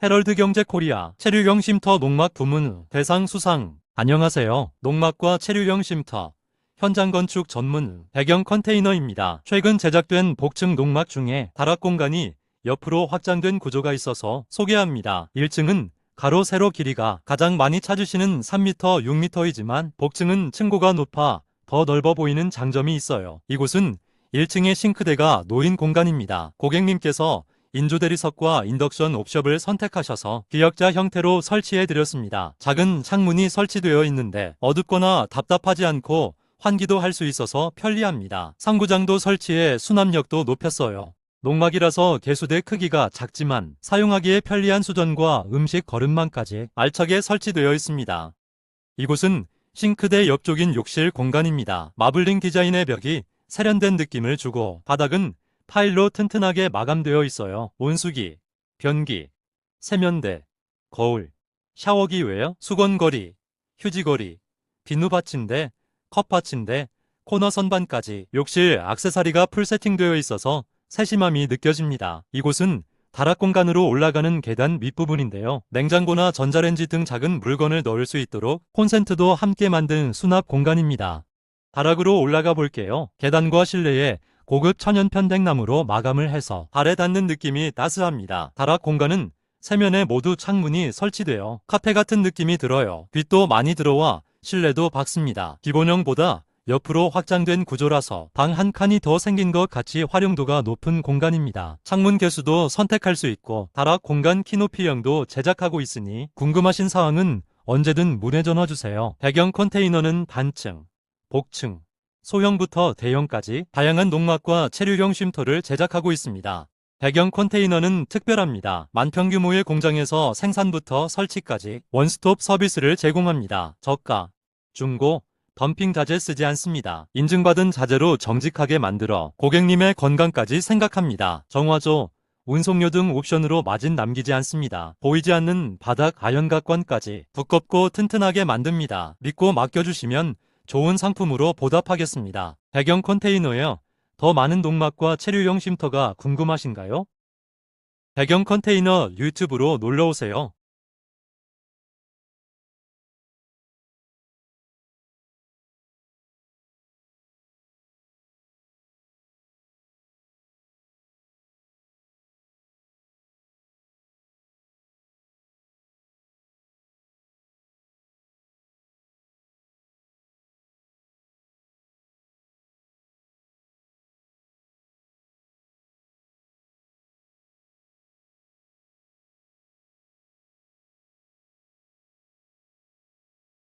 헤럴드 경제 코리아 체류형 쉼터 농막 부문 대상 수상 안녕하세요. 농막과 체류형 쉼터 현장 건축 전문 배경 컨테이너입니다. 최근 제작된 복층 농막 중에 다락 공간이 옆으로 확장된 구조가 있어서 소개합니다. 1층은 가로 세로 길이가 가장 많이 찾으시는 3m, 6m이지만 복층은 층고가 높아 더 넓어 보이는 장점이 있어요. 이곳은 1층의 싱크대가 놓인 공간입니다. 고객님께서 인조 대리석과 인덕션 옵션을 선택하셔서 기역자 형태로 설치해 드렸습니다. 작은 창문이 설치되어 있는데 어둡거나 답답하지 않고 환기도 할 수 있어서 편리합니다. 상부장도 설치해 수납력도 높였어요. 농막이라서 개수대 크기가 작지만 사용하기에 편리한 수전과 음식 거름망까지 알차게 설치되어 있습니다. 이곳은 싱크대 옆쪽인 욕실 공간입니다. 마블링 디자인의 벽이 세련된 느낌을 주고 바닥은 파일로 튼튼하게 마감되어 있어요. 온수기, 변기, 세면대, 거울, 샤워기 외에 수건거리, 휴지거리, 비누 받침대, 컵 받침대, 코너 선반까지 욕실 액세서리가 풀 세팅되어 있어서 세심함이 느껴집니다. 이곳은 다락 공간으로 올라가는 계단 밑부분인데요. 냉장고나 전자레인지 등 작은 물건을 넣을 수 있도록 콘센트도 함께 만든 수납 공간입니다. 다락으로 올라가 볼게요. 계단과 실내에 고급 천연 편백나무로 마감을 해서 발에 닿는 느낌이 따스합니다. 다락 공간은 세면에 모두 창문이 설치되어 카페 같은 느낌이 들어요. 빛도 많이 들어와 실내도 밝습니다. 기본형보다 옆으로 확장된 구조라서 방 한 칸이 더 생긴 것 같이 활용도가 높은 공간입니다. 창문 개수도 선택할 수 있고 다락 공간 키높이형도 제작하고 있으니 궁금하신 사항은 언제든 문의 전화 주세요. 배경 컨테이너는 단층, 복층, 소형부터 대형까지 다양한 농막과 체류형 쉼터를 제작하고 있습니다. 배경 컨테이너는 특별합니다. 만평 규모의 공장에서 생산부터 설치까지 원스톱 서비스를 제공합니다. 저가, 중고, 덤핑 자재 쓰지 않습니다. 인증받은 자재로 정직하게 만들어 고객님의 건강까지 생각합니다. 정화조, 운송료 등 옵션으로 마진 남기지 않습니다. 보이지 않는 바닥 아연각관까지 두껍고 튼튼하게 만듭니다. 믿고 맡겨주시면 좋은 상품으로 보답하겠습니다. 배경 컨테이너에 더 많은 농막과 체류형 쉼터가 궁금하신가요? 배경 컨테이너 유튜브로 놀러오세요.